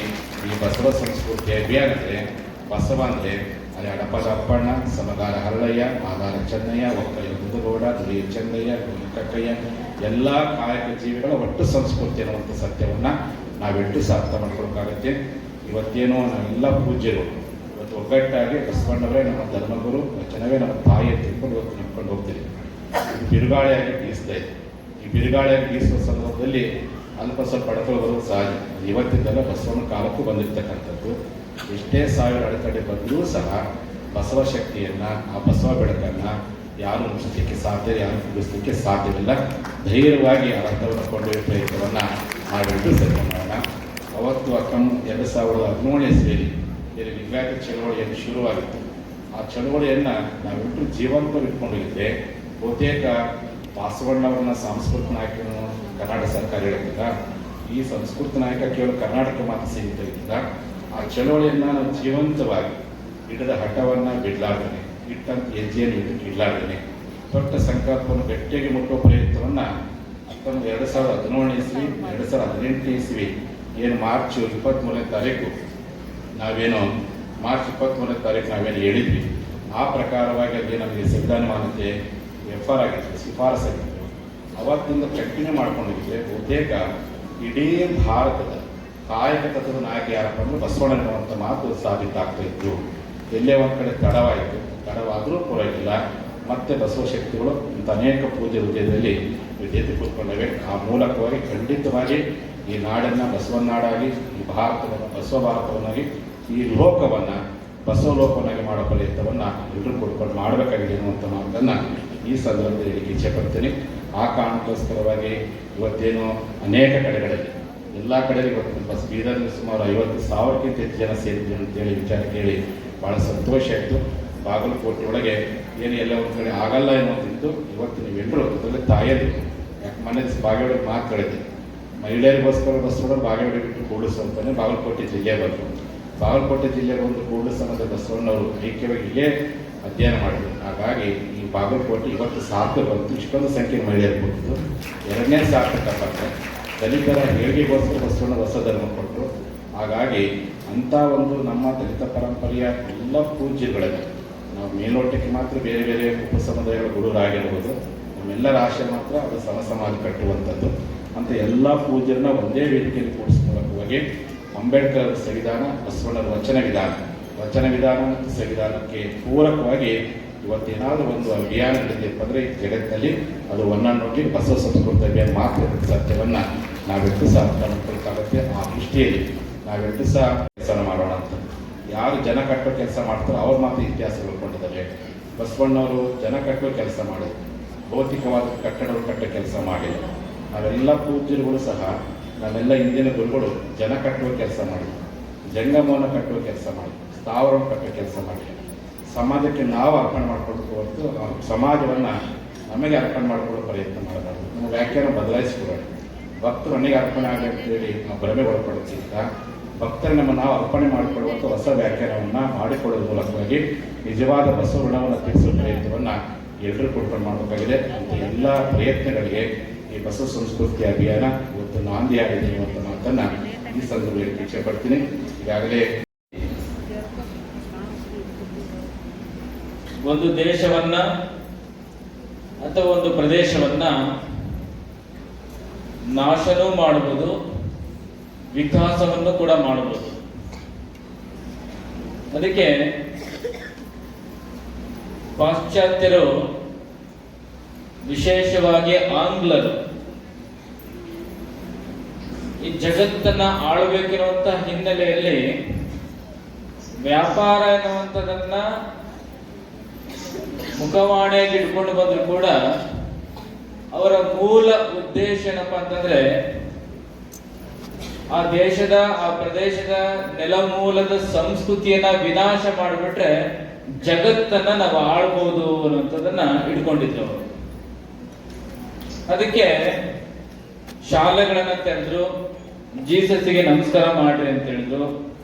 ಈ ಬಸವ ಸಂಸ್ಕೃತಿ ಅಭಿಯಾನಕ್ಕೆ ಬಸವ ಅಂದ್ರೆ ಅಲ್ಲಿ ಅಡಪದ ಅಪ್ಪಣ್ಣ ಸಮಗಾರ ಹರಳಯ್ಯ ಆಧಾರ ಚೆನ್ನಯ್ಯ ಒಕ್ಕಯ್ಯ ಮುದುಗೌಡ ದುಡಿಯ ಚೆನ್ನಯ್ಯ ಕಕ್ಕಯ್ಯ ಎಲ್ಲ ಕಾಯಕ ಜೀವಿಗಳ ಒಟ್ಟು ಸಂಸ್ಕೃತಿ ಅನ್ನುವಂಥ ಸತ್ಯವನ್ನ ನಾವೆಟ್ಟು ಸಾರ್ಥ ಮಾಡ್ಕೊಳಕ್ಕಾಗತ್ತೆ ಇವತ್ತೇನೋ ನಾವೆಲ್ಲ ಪೂಜ್ಯರು. ಇವತ್ತು ಒಗ್ಗಟ್ಟಾಗಿ ಬಸವಣ್ಣವರೇ ನಮ್ಮ ಧರ್ಮಗುರು ಜನವೇ ನಮ್ಮ ತಾಯಿ ತಿಳ್ಕೊಂಡು ಇವತ್ತು ನಂಬ್ಕೊಂಡು ಹೋಗ್ತೀವಿ ಬಿರುಗಾಳಿಯಾಗಿ ಬೀಸ್ತಾ ಇದೆ. ಈ ಬಿರುಗಾಳಿಯಾಗಿ ಬೀಸುವ ಸಂದರ್ಭದಲ್ಲಿ ಅಲ್ಪ ಸ್ವಲ್ಪ ಅಡಕಲು ಬರೋದು ಸಹಜ. ಇವತ್ತಿಂದಲೇ ಬಸವನ ಕಾಲಕ್ಕೂ ಬಂದಿರ್ತಕ್ಕಂಥದ್ದು. ಎಷ್ಟೇ ಸಾವಿರ ಅಡೆತಡೆ ಬಂದರೂ ಸಹ ಬಸವ ಶಕ್ತಿಯನ್ನ, ಆ ಬಸವ ಬೆಳಕನ್ನ ಯಾರು ಮುಗಿಸ್ಲಿಕ್ಕೆ ಸಾಧ್ಯ, ಯಾರು ಮುಗಿಸ್ಲಿಕ್ಕೆ ಸಾಧ್ಯವಿಲ್ಲ. ಧೈರ್ಯವಾಗಿ ಆ ರಥವನ್ನು ಕೊಂಡೊಯ್ಯುವ ಪ್ರಯತ್ನವನ್ನು ಮಾಡಿಬಿಟ್ಟು ಸರಿ ಮಾಡೋಣ. ಅವತ್ತು ಅಕ್ಕಂ ಎರಡು ಸಾವಿರದ ಹದಿನೇಳನೇ ಸೇರಿ ಇಲ್ಲಿ ಲಿಂಗಾಯತ ಚಳವಳಿಯನ್ನು ಶುರುವಾಗಿತ್ತು. ಆ ಚಳವಳಿಯನ್ನು ನಾವೆಲ್ಲರೂ ಜೀವಂತವಿಟ್ಕೊಂಡಿದ್ದೆ ಬಹುತೇಕ ಬಸವಣ್ಣವರನ್ನ ಸಾಂಸ್ಕೃತಿಕ ನಾಯಕನು ಕರ್ನಾಟಕ ಸರ್ಕಾರ ಹೇಳಿದ್ದ ಈ ಸಂಸ್ಕೃತ ನಾಯಕ ಕೇವಲ ಕರ್ನಾಟಕ ಮಾತ್ರ ಸೀಮಿತ ಇದ್ದಿಲ್ಲ ಆ ಚಳವಳಿಯನ್ನು ನಾವು ಜೀವಂತವಾಗಿ ಗಿಡದ ಹಠವನ್ನು ಬಿಡ್ಲಾರ್ದೇನೆ. ಇಟ್ಟಂತ ಹೆಜ್ಜೆಯನ್ನು ಇದಕ್ಕೆ ಇಡ್ಲಾರ್ದೇನೆ ದೊಡ್ಡ ಸಂಕಲ್ಪವನ್ನು ಗಟ್ಟಿಯಾಗಿ ಮುಟ್ಟುವ ಪ್ರಯತ್ನವನ್ನ ಹತ್ತೊಂಬತ್ತು ಎರಡು ಸಾವಿರದ ಹದಿನೇಳನೇ ಇಸ್ವಿ, ಎರಡು ಸಾವಿರದ ಹದಿನೆಂಟನೇ ಇಸ್ವಿ, ಏನು ಮಾರ್ಚ್ ಇಪ್ಪತ್ತ್ಮೂರನೇ ತಾರೀಕು, ನಾವೇನು ಮಾರ್ಚ್ ಇಪ್ಪತ್ತ್ಮೂರನೇ ತಾರೀಕು ನಾವೇನು ಹೇಳಿದ್ವಿ. ಆ ಪ್ರಕಾರವಾಗಿ ಅಲ್ಲಿ ನಮಗೆ ಸಂವಿಧಾನ ಮಾನ್ಯತೆ ಎಫ್ ಆರ್ ಆಗಿತ್ತು. ಶಿಫಾರಸಾಗಿತ್ತು ಅವತ್ತಿಂದ ಕಂಟಿನ್ಯೂ ಮಾಡ್ಕೊಂಡಿದ್ದೆ, ಬಹುತೇಕ ಇಡೀ ಭಾರತದ ಕಾಯಕ ತತ್ವದ ನಾಯಕ ಯಾರಪ್ಪ ಅಂದ್ರೆ ಬಸವಣ್ಣನಂತ ಮಾತು ಸಾಬೀತಾಗ್ತಾ ಇತ್ತು. ಎಲ್ಲೇ ಒಂದ್ ಕಡೆ ತಡವಾಯಿತು. ತಡವಾದರೂ ಪರವಾಗಿಲ್ಲ ಮತ್ತೆ ಬಸವ ಶಕ್ತಿಗಳು ಇಂಥ ಅನೇಕ ಪೂಜೆ ಹೃದಯದಲ್ಲಿ ವಿದ್ಯತೆ ಕೂತ್ಕೊಂಡವೆ. ಆ ಮೂಲಕವಾಗಿ ಖಂಡಿತವಾಗಿ ಈ ನಾಡನ್ನು ಬಸವನಾಡಾಗಿ ಈ ಭಾರತವನ್ನು, ಬಸವ ಭಾರತವನ್ನಾಗಿ ಈ ಲೋಕವನ್ನು, ಬಸವ ಲೋಕವನ್ನಾಗಿ ಮಾಡೋ ಪ್ರಯತ್ನವನ್ನು ಎಲ್ಲರೂ ಕೊಡ್ಕೊಂಡು ಮಾಡಬೇಕಾಗಿದೆ ಅನ್ನುವಂಥ ಮಾತನ್ನು ಈ ಸಂದರ್ಭದಲ್ಲಿ ಇಚ್ಛೆ ಪಡ್ತೀನಿ. ಆ ಕಾರಣಕ್ಕೋಸ್ಕರವಾಗಿ ಇವತ್ತೇನು ಅನೇಕ ಕಡೆಗಳಲ್ಲಿ, ಎಲ್ಲ ಕಡೆಯಲ್ಲಿ ಇವತ್ತು ಬಸ್ ಬೀದರ್ನಲ್ಲಿ ಸುಮಾರು ಐವತ್ತು ಸಾವಿರಕ್ಕಿಂತ ಹೆಚ್ಚು ಜನ ಸೇರಿದ್ರು ಅಂತೇಳಿ ವಿಚಾರ ಕೇಳಿ ಭಾಳ ಸಂತೋಷ ಆಯಿತು. ಬಾಗಲಕೋಟೆ ಒಳಗೆ ಏನು ಎಲ್ಲ ಒಂದು ಕಡೆ ಆಗಲ್ಲ ಎನ್ನುವಂತಿತ್ತು. ಇವತ್ತು ನೀವೆಲ್ಲರೂ ಅದರಲ್ಲಿ ತಾಯರು ಯಾಕೆ ಮನೆ ಬಾಗೇವಾಡಿಗೆ ಮಾತು ಹೇಳಿದ್ದೆ ಮಹಿಳೆಯರಿಗೋಸ್ಕರ ಬಸ್ ಬಾಗೇವಾಡಿ ಬಿಟ್ಟು ಕೂಡಿಸು ಅಂತಲೇ ಬಾಗಲಕೋಟೆ ಜಿಲ್ಲೆ ಬಂತು. ಬಾಗಲಕೋಟೆ ಜಿಲ್ಲೆಗೆ ಒಂದು ಕೂಡಿಸನದ ಬಸವಣ್ಣವರು ಐಕ್ಯವಾಗಿ ಇಲ್ಲೇ ಅಧ್ಯಯನ ಮಾಡಿದ್ರು. ಹಾಗಾಗಿ ಈ ಬಾಗಲಕೋಟೆ ಇವತ್ತು ಸಾಕು ಬಂತು. ಇಷ್ಟೊಂದು ಸಂಖ್ಯೆ ಮಹಿಳೆಯರು ಬಂತು. ಎರಡನೇ ಸಾಕು ತಪ್ಪತ್ತೆ ದಲಿತರ ಏಳಿಗೆಗೋಸ್ಕರ ಬಸವಣ್ಣ ಹೊಸ ಧರ್ಮ ಕೊಟ್ಟರು. ಹಾಗಾಗಿ ಅಂಥ ಒಂದು ನಮ್ಮ ದಲಿತ ಪರಂಪರೆಯ ಎಲ್ಲ ಪೂಜ್ಯಗಳಲ್ಲಿ ನಾವು ಮೇಲೋಟಕ್ಕೆ ಮಾತ್ರ ಬೇರೆ ಬೇರೆ ಉಪ ಸಮುದಾಯಗಳ ಗುರುರಾಗಿರ್ಬೋದು. ನಮ್ಮೆಲ್ಲರ ಆಶೆ ಮಾತ್ರ ಅದು ಸಮ ಸಮಾಜ ಕಟ್ಟುವಂಥದ್ದು. ಅಂತ ಎಲ್ಲ ಪೂಜ್ಯರನ್ನ ಒಂದೇ ವೇದಿಕೆಯಲ್ಲಿ ಕೂಡಿಸ್ಕೊಳ್ಳೋಕೆ ಅಂಬೇಡ್ಕರ್ ಸಂವಿಧಾನ ಬಸವಣ್ಣರ ವಚನ ವಿಧಾನ. ವಚನ ವಿಧಾನ ಮತ್ತು ಸಂವಿಧಾನಕ್ಕೆ ಪೂರಕವಾಗಿ ಇವತ್ತೇನಾದರೂ ಒಂದು ಅಭಿಯಾನ ನಡೆದಿದೆ ಅಂದರೆ ಈ ಜಗತ್ತಿನಲ್ಲಿ ಅದು ಒನ್ನೊಂದೊಂದಿ ಬಸವ ಸಂಸ್ಕೃತ ಅಭಿಯಾನ ಮಾತ್ರ ಸತ್ಯವನ್ನು ನಾವೆಟ್ಟು ಸಹ ಅರ್ಥ ಆ ದೃಷ್ಟಿಯಲ್ಲಿ. ನಾವೆಟ್ಟು ಸಹ ಕೆಲಸ ಮಾಡೋಣ ಅಂತ. ಯಾರು ಜನ ಕಟ್ಟೋ ಕೆಲಸ ಮಾಡ್ತಾರೋ ಅವ್ರ ಮಾತ್ರ ಇತಿಹಾಸ ಉಳ್ಕೊಂಡಿದ್ದಾರೆ ಬಸವಣ್ಣವರು ಜನ ಕಟ್ಟುವ ಕೆಲಸ ಮಾಡಿ ಭೌತಿಕವಾದ ಕಟ್ಟಡಗಳು ಕಟ್ಟೋ ಕೆಲಸ ಮಾಡಿ ನಾವೆಲ್ಲ ಪೂಜ್ಯರುಗಳು ಸಹ, ನಾವೆಲ್ಲ ಹಿಂದಿನ ಗುರುಗಳು ಜನ ಕಟ್ಟುವ ಕೆಲಸ ಮಾಡಿ ಜಂಗಮವನ್ನು ಕಟ್ಟುವ ಕೆಲಸ ಮಾಡಿ ಸ್ಥಾವರವನ್ನು ಕಟ್ಟುವ ಕೆಲಸ ಮಾಡಿ ಸಮಾಜಕ್ಕೆ ನಾವು ಅರ್ಪಣೆ ಮಾಡ್ಕೊಳ್ಬೇಕು ಹೊರತು ಸಮಾಜವನ್ನ ನಮಗೆ ಅರ್ಪಣೆ ಮಾಡಿಕೊಳ್ಳೋ ಪ್ರಯತ್ನ ಮಾಡಬಾರ್ದು. ನಮ್ಮ ವ್ಯಾಖ್ಯಾನ ಬದಲಾಯಿಸ್ಕೊಡೋಣ. ಭಕ್ತರು ನನಗೆ ಅರ್ಪಣೆ ಆಗಲಿ ಅಂತೇಳಿ ನಾವು ಭ್ರಮೆ ಒಳಪಡೋದ್ಕಿಂತ ಭಕ್ತರು ನಮ್ಮ ನಾವು ಅರ್ಪಣೆ ಮಾಡಿಕೊಳ್ಳುವಂಥ ಹೊಸ ವ್ಯಾಖ್ಯಾನವನ್ನು ಮಾಡಿಕೊಳ್ಳುವ ಮೂಲಕವಾಗಿ ನಿಜವಾದ ಬಸವ ಋಣವನ್ನು ತಿಳಿಸುವ ಪ್ರಯತ್ನವನ್ನು ಎಲ್ಲರೂ ಕೂಡ ಮಾಡಬೇಕಾಗಿದೆ. ಅಂತ ಎಲ್ಲ ಪ್ರಯತ್ನಗಳಿಗೆ ಈ ಬಸವ ಸಂಸ್ಕೃತಿ ಅಭಿಯಾನ ಇವತ್ತು ನಾಂದಿಯಾಗಿದೆ ಅನ್ನುವಂಥ ಮಾತನ್ನ ಈ ಸಂದರ್ಭದಲ್ಲಿ ಇಚ್ಛೆ ಪಡ್ತೀನಿ. ಈಗಾಗಲೇ ಒಂದು ದೇಶವನ್ನ ಅಥವಾ ಒಂದು ಪ್ರದೇಶವನ್ನ ನಾಶನೂ ಮಾಡಬಹುದು ವಿಕಾಸವನ್ನು ಕೂಡ ಮಾಡಬಹುದು. ಅದಕ್ಕೆ ಪಾಶ್ಚಾತ್ಯರು ವಿಶೇಷವಾಗಿ ಆಂಗ್ಲರು ಈ ಜಗತ್ತನ್ನ ಆಳ್ಬೇಕಿರುವಂತ ಹಿನ್ನೆಲೆಯಲ್ಲಿ ವ್ಯಾಪಾರ ಎನ್ನುವಂಥದನ್ನ ಮುಖವಾಣಿಯಾಗಿ ಇಟ್ಕೊಂಡು ಬಂದ್ರು ಕೂಡ ಅವರ ಮೂಲ ಉದ್ದೇಶ ಏನಪ್ಪಾ ಅಂತಂದ್ರೆ ಆ ದೇಶದ, ಆ ಪ್ರದೇಶದ ನೆಲಮೂಲದ ಸಂಸ್ಕೃತಿಯನ್ನ ವಿನಾಶ ಮಾಡಿಬಿಟ್ರೆ ಜಗತ್ತನ್ನ ನಾವು ಆಳ್ಬೋದು ಅನ್ನೋಂಥದ್ದನ್ನ ಇಟ್ಕೊಂಡಿದ್ರು ಅವರು. ಅದಕ್ಕೆ ಶಾಲೆಗಳನ್ನ ತೆರೆದ್ರು ಜೀಸಸ್ಗೆ ನಮಸ್ಕಾರ ಮಾಡ್ರಿ ಅಂತ ಹೇಳಿದ್ರು.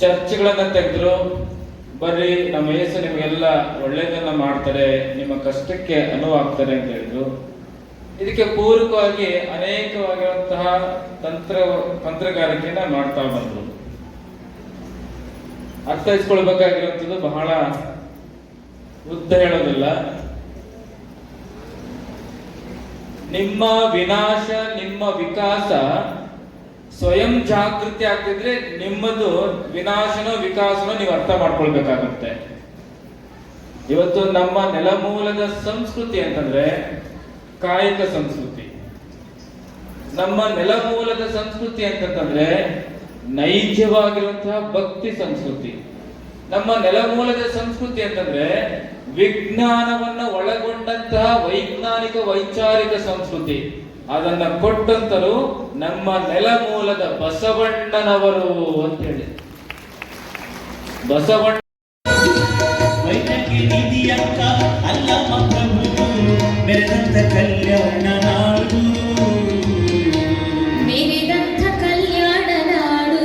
ಚರ್ಚ್ಗಳನ್ನ ತೆಗೆದ್ರು ಬರ್ರಿ, ನಮ್ಮ ಯೇಸು ನಿಮಗೆಲ್ಲ ಒಳ್ಳೇದನ್ನ ಮಾಡ್ತಾರೆ, ನಿಮ್ಮ ಕಷ್ಟಕ್ಕೆ ಅನುವಾಗ್ತಾರೆ ಅಂತ ಹೇಳಿದ್ರು. ಇದಕ್ಕೆ ಪೂರಕವಾಗಿ ಅನೇಕವಾಗಿರುವಂತಹ ತಂತ್ರ, ತಂತ್ರಗಾರಿಕೆಯನ್ನ ಮಾಡ್ತಾ ಬಂದ್ರು. ಅರ್ಥೈಸ್ಕೊಳ್ಬೇಕಾಗಿರುವಂಥದ್ದು ಬಹಳ ಉದ್ದ ಹೇಳೋದಿಲ್ಲ. ನಿಮ್ಮ ವಿನಾಶ, ನಿಮ್ಮ ವಿಕಾಸ ಸ್ವಯಂ ಜಾಗೃತಿ ಆಗ್ತಿದ್ರೆ ನಿಮ್ಮದು ವಿನಾಶನೋ, ವಿಕಾಸನೋ ನೀವು ಅರ್ಥ ಮಾಡ್ಕೊಳ್ಬೇಕಾಗುತ್ತೆ. ಇವತ್ತು ನಮ್ಮ ನೆಲಮೂಲದ ಸಂಸ್ಕೃತಿ ಅಂತಂದ್ರೆ ಕಾಯಕ ಸಂಸ್ಕೃತಿ. ನಮ್ಮ ನೆಲಮೂಲದ ಸಂಸ್ಕೃತಿ ಅಂತಂದ್ರೆ ನೈಜವಾಗಿರುವಂತಹ ಭಕ್ತಿ ಸಂಸ್ಕೃತಿ. ನಮ್ಮ ನೆಲಮೂಲದ ಸಂಸ್ಕೃತಿ ಅಂತಂದ್ರೆ ವಿಜ್ಞಾನವನ್ನ ಒಳಗೊಂಡಂತಹ ವೈಜ್ಞಾನಿಕ ವೈಚಾರಿಕ ಸಂಸ್ಕೃತಿ. ಅದನ್ನ ಕೊಟ್ಟಂತರು ನಮ್ಮ ನೆಲಮೂಲದ ಬಸವಣ್ಣನವರು ಅಂತ ಹೇಳಿ. ಬಸವಣ್ಣ ಕಲ್ಯಾಣ ನಾಡು ಮೇರಿದಂಥ ಕಲ್ಯಾಣ ನಾಡು